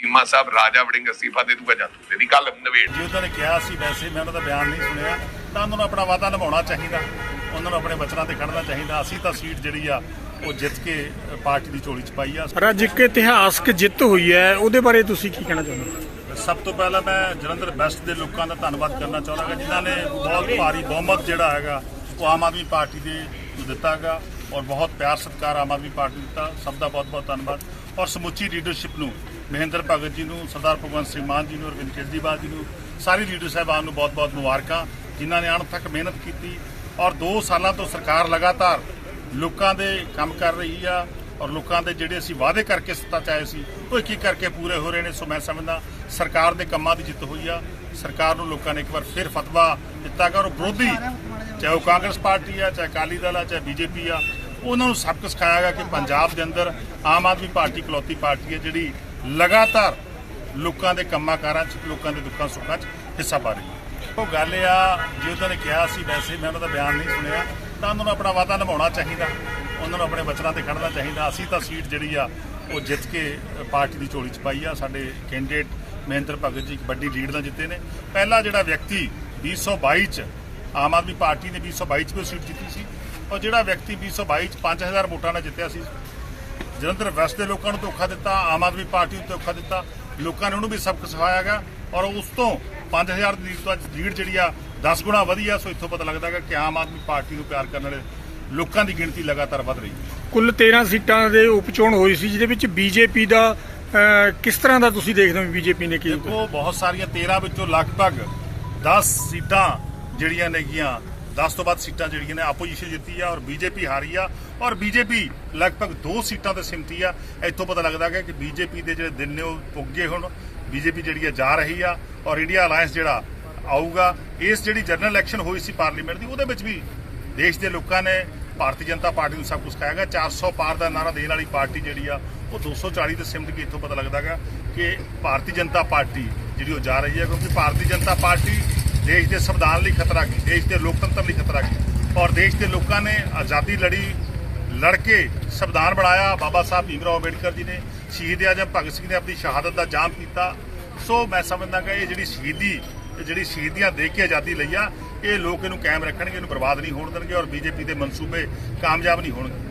ਚੀਮਾ ਸਾਹਿਬ ਰਾਜਾ ਵੜਿੰਗ ਅਸਤੀਫਾ ਦੇ ਦੂਗਾ ਜਾਂ ਤੇਰੀ ਗੱਲ ਨਵੇੜ। ਜੇ ਉਹਨਾਂ ਨੇ ਕਿਹਾ ਸੀ ਵੈਸੇ ਮੈਂ ਉਹਨਾਂ ਦਾ ਬਿਆਨ ਨਹੀਂ ਸੁਣਿਆ ਤਾਂ ਉਹਨਾਂ ਨੂੰ ਆਪਣਾ ਵਾਅਦਾ ਨਿਭਾਉਣਾ ਚਾਹੀਦਾ। ਉਹਨਾਂ ਨੂੰ ਆਪਣੇ ਵਚਨਾਂ ਤੇ ਖੜਨਾ ਚਾਹੀਦਾ। ਅਸੀਂ ਤਾਂ ਸੀਟ ਜਿਹੜੀ ਆ ਉਹ ਜਿੱਤ ਕੇ ਪਾਰਟੀ ਦੀ ਝੋਲੀ ਚ ਪਾਈ ਆ। ਪਰ ਅੱਜ ਇੱਕ ਇਤਿਹਾਸਕ ਜਿੱਤ ਹੋਈ ਹੈ। ਉਹਦੇ ਬਾਰੇ ਤੁਸੀਂ ਕੀ ਕਹਿਣਾ ਚਾਹੁੰਦੇ ਹੋ? ਸਭ ਤੋਂ ਪਹਿਲਾਂ ਮੈਂ ਜਲੰਧਰ ਵੈਸਟ ਦੇ ਲੋਕਾਂ ਦਾ ਧੰਨਵਾਦ ਕਰਨਾ ਚਾਹੁੰਦਾ ਜਿਨ੍ਹਾਂ ਨੇ ਬਹੁਤ ਭਾਰੀ ਬਹੁਮਤ ਜਿਹੜਾ ਹੈਗਾ ਉਹ ਆਮ ਆਦਮੀ ਪਾਰਟੀ ਦੇ ਨੂੰ ਦਿੱਤਾ ਹੈਗਾ ਔਰ ਬਹੁਤ ਪਿਆਰ ਸਤਿਕਾਰ ਆਮ ਆਦਮੀ ਪਾਰਟੀ ਨੂੰ ਦਿੱਤਾ। ਸਭ ਦਾ ਬਹੁਤ ਬਹੁਤ ਧੰਨਵਾਦ। ਔਰ ਸਮੁੱਚੀ ਲੀਡਰਸ਼ਿਪ ਨੂੰ, ਮਹਿੰਦਰ ਭਗਤ ਜੀ ਨੂੰ, ਸਰਦਾਰ ਭਗਵੰਤ ਸਿੰਘ ਮਾਨ ਜੀ ਨੂੰ, ਅਰਵਿੰਦ ਕੇਜਰੀਵਾਲ ਜੀ ਨੂੰ, ਸਾਰੇ ਲੀਡਰ ਸਾਹਿਬਾਨ ਨੂੰ ਬਹੁਤ ਬਹੁਤ ਮੁਬਾਰਕਾਂ, ਜਿਨ੍ਹਾਂ ਨੇ ਅਣਥੱਕ ਮਿਹਨਤ ਕੀਤੀ ਔਰ 2 ਸਾਲਾਂ ਤੋਂ ਸਰਕਾਰ ਲਗਾਤਾਰ ਲੋਕਾਂ ਦੇ ਕੰਮ ਕਰ ਰਹੀ ਆ ਔਰ ਲੋਕਾਂ ਦੇ ਜਿਹੜੇ ਅਸੀਂ ਵਾਅਦੇ ਕਰਕੇ ਸੱਤਾ 'ਚ ਆਏ ਸੀ, ਉਹ ਇੱਕ ਇੱਕ ਕਰਕੇ ਪੂਰੇ ਹੋ ਰਹੇ ਨੇ। ਸੋ ਮੈਂ ਸਮਝਦਾ ਸਰਕਾਰ ਦੇ ਕੰਮਾਂ ਦੀ ਜਿੱਤ ਹੋਈ ਆ, ਸਰਕਾਰ ਨੂੰ ਲੋਕਾਂ ਨੇ ਇੱਕ ਵਾਰ ਫਿਰ ਫਤਵਾ ਦਿੱਤਾ ਗਾ ਔਰ ਵਿਰੋਧੀ, ਚਾਹੇ ਉਹ ਕਾਂਗਰਸ ਪਾਰਟੀ ਆ, ਚਾਹੇ ਅਕਾਲੀ ਦਲ ਆ, ਚਾਹੇ ਬੀਜੇਪੀ ਆ ਉਹਨਾਂ ਨੂੰ ਸਬਕ ਸਿਖਾਇਆ ਗਿਆ ਕਿ ਪੰਜਾਬ ਦੇ ਅੰਦਰ ਆਮ ਆਦਮੀ ਪਾਰਟੀ ਕਲੌਤੀ ਪਾਰਟੀ ਹੈ ਜਿਹੜੀ ਲਗਾਤਾਰ ਲੋਕਾਂ ਦੇ ਕੰਮਾਂ ਕਾਰਾਂ 'ਚ, ਲੋਕਾਂ ਦੇ ਦੁੱਖਾਂ ਸੁੱਖਾਂ 'ਚ ਹਿੱਸਾ ਪਾ ਰਹੀ ਹੈ। ਉਹ ਗੱਲ ਇਹ ਆ, ਜੇ ਉਹਨਾਂ ਨੇ ਕਿਹਾ ਸੀ ਵੈਸੇ ਮੈਂ ਉਹਨਾਂ ਦਾ ਬਿਆਨ ਨਹੀਂ ਸੁਣਿਆ, ਤਾਂ ਉਹਨਾਂ ਨੂੰ ਆਪਣਾ ਵਾਅਦਾ ਨਿਭਾਉਣਾ ਚਾਹੀਦਾ। ਉਹਨਾਂ ਨੂੰ ਆਪਣੇ ਵਚਨਾਂ ਤੇ ਖੜਨਾ ਚਾਹੀਦਾ। ਅਸੀਂ ਤਾਂ ਸੀਟ ਜਿਹੜੀ ਆ, ਉਹ ਜਿੱਤ ਕੇ ਪਾਰਟੀ ਦੀ ਝੋਲੀ 'ਚ ਪਾਈ ਆ। ਸਾਡੇ ਕੈਂਡੀਡੇਟ ਮਹਿੰਦਰ ਭਗਤ ਜੀ ਇੱਕ ਵੱਡੀ ਲੀਡ ਨਾਲ ਜਿੱਤੇ ਨੇ। ਪਹਿਲਾ ਜਿਹੜਾ ਵਿਅਕਤੀ 2022 'ਚ, ਆਮ ਆਦਮੀ ਪਾਰਟੀ ਨੇ 2022 'ਚ ਵੀ ਸੀਟ ਜਿੱਤੀ ਸੀ। ਔਰ ਜਿਹੜਾ ਵਿਅਕਤੀ 2022 'ਚ 5000 ਵੋਟਾਂ ਨਾਲ ਜਿੱਤਿਆ ਸੀ ਜਲੰਧਰ ਵੈਸਟ ਦੇ ਲੋਕਾਂ ਨੂੰ ਧੋਖਾ ਦਿੱਤਾ ਆਮ ਆਦਮੀ ਪਾਰਟੀ ਨੂੰ ਧੋਖਾ ਦਿੱਤਾ ਲੋਕਾਂ ਨੇ ਉਹਨੂੰ ਵੀ ਸਬਕ ਸਿਖਾਇਆਗਾ ਔਰ ਉਸ ਤੋਂ 5000 ਦੀ ਲੀਡ ਤੋਂ ਅੱਜ ਲੀਡ ਜਿਹੜੀ ਆ 10 ਗੁਣਾ ਵਧੀ ਆ ਸੋ ਇੱਥੋਂ ਪਤਾ ਲੱਗਦਾਗਾ ਕਿ ਆਮ ਆਦਮੀ ਪਾਰਟੀ ਨੂੰ ਪਿਆਰ ਕਰਨ ਵਾਲੇ ਲੋਕਾਂ ਦੀ ਗਿਣਤੀ ਲਗਾਤਾਰ ਵਧ ਰਹੀ ਹੈ। ਕੁੱਲ 13 ਸੀਟਾਂ ਦੇ ਉਪਚੋਣ ਹੋਈ ਸੀ ਜਿਹਦੇ ਵਿੱਚ ਬੀਜੇਪੀ ਦਾ ਕਿਸ ਤਰ੍ਹਾਂ ਦਾ ਤੁਸੀਂ ਦੇਖਦੇ ਹੋ ਬੀਜੇਪੀ ਨੇ ਕੀ ਦੇਖੋ ਬਹੁਤ ਸਾਰੀਆਂ 13 ਵਿੱਚੋਂ ਲਗਭਗ 10 ਸੀਟਾਂ ਜਿਹੜੀਆਂ ਨੇਗੀਆਂ 10 ਤੋਂ ਵੱਧ ਸੀਟਾਂ ਜਿਹੜੀਆਂ ਨੇ ਆਪੋਜੀਸ਼ਨ ਜਿੱਤੀ ਆ ਔਰ ਬੀਜੇਪੀ ਹਾਰੀ ਆ ਔਰ ਬੀਜੇਪੀ ਲਗਭਗ 2 ਸੀਟਾਂ ਤੇ ਸਿਮਟੀ ਆ। ਇੱਥੋਂ ਪਤਾ ਲੱਗਦਾ ਹੈ ਕਿ ਬੀਜੇਪੀ ਦੇ ਜਿਹੜੇ ਦਿਨ ਨੇ ਉਹ ਪੁੱਗ ਗਏ ਹੁਣ। ਬੀਜੇਪੀ ਜਿਹੜੀ ਆ ਜਾ ਰਹੀ ਆ ਔਰ ਇੰਡੀਆ ਅਲਾਈਅੰਸ ਜਿਹੜਾ ਆਊਗਾ, ਇਸ ਜਿਹੜੀ ਜਨਰਲ ਇਲੈਕਸ਼ਨ ਹੋਈ ਸੀ ਪਾਰਲੀਮੈਂਟ ਦੀ, ਉਹਦੇ ਵਿੱਚ ਵੀ ਦੇਸ਼ ਦੇ ਲੋਕਾਂ ਨੇ ਭਾਰਤੀ ਜਨਤਾ ਪਾਰਟੀ ਨੂੰ ਸਭ ਕੁਝ ਕਹਾਗਾ 400 ਪਾਰ ਦਾ ਨਾਰਾ ਦੇਣ ਵਾਲੀ ਪਾਰਟੀ ਜਿਹੜੀ ਆ, ਉਹ 240 ਤੇ ਸਿਮਟ ਕੇ ਇੱਥੋਂ ਪਤਾ ਲੱਗਦਾਗਾ ਕਿ ਭਾਰਤੀ ਜਨਤਾ ਪਾਰਟੀ ਜਿਹੜੀ ਉਹ ਜਾ ਰਹੀ ਹੈ ਕਿਉਂਕਿ ਭਾਰਤੀ ਜਨਤਾ ਪਾਰਟੀ ਦੇਸ਼ ਦੇ ਸੰਵਿਧਾਨ ਲਈ ਖਤਰਾ ਕੀ? ਦੇਸ਼ ਦੇ ਲੋਕਤੰਤਰ ਲਈ ਖਤਰਾ ਕੀ? ਔਰ ਦੇਸ਼ ਦੇ ਲੋਕਾਂ ਨੇ ਆਜ਼ਾਦੀ ਲੜੀ, ਲੜ ਕੇ ਸੰਵਿਧਾਨ ਬਣਾਇਆ। ਬਾਬਾ ਸਾਹਿਬ ਭੀਮ ਰਾਓ ਅੰਬੇਡਕਰ ਜੀ ਨੇ ਸ਼ਹੀਦ ਆਜਮ ਭਗਤ ਸਿੰਘ ਨੇ ਆਪਣੀ ਸ਼ਹਾਦਤ ਦਾ ਜਾਮ ਕੀਤਾ। ਸੋ ਮੈਂ ਸਮਝਦਾ ਕਿ ਇਹ ਜਿਹੜੀ ਸ਼ਹੀਦੀ ਜਿਹੜੀ ਸ਼ਹੀਦੀਆਂ ਦੇ ਕੇ ਆਜ਼ਾਦੀ ਲਈ ਆ, ਇਹ ਲੋਕ ਇਹਨੂੰ ਕਾਇਮ ਰੱਖਣਗੇ, ਇਹਨੂੰ ਬਰਬਾਦ ਨਹੀਂ ਹੋਣ ਦੇਣਗੇ ਔਰ ਬੀਜੇਪੀ ਦੇ ਮਨਸੂਬੇ ਕਾਮਯਾਬ ਨਹੀਂ ਹੋਣਗੇ।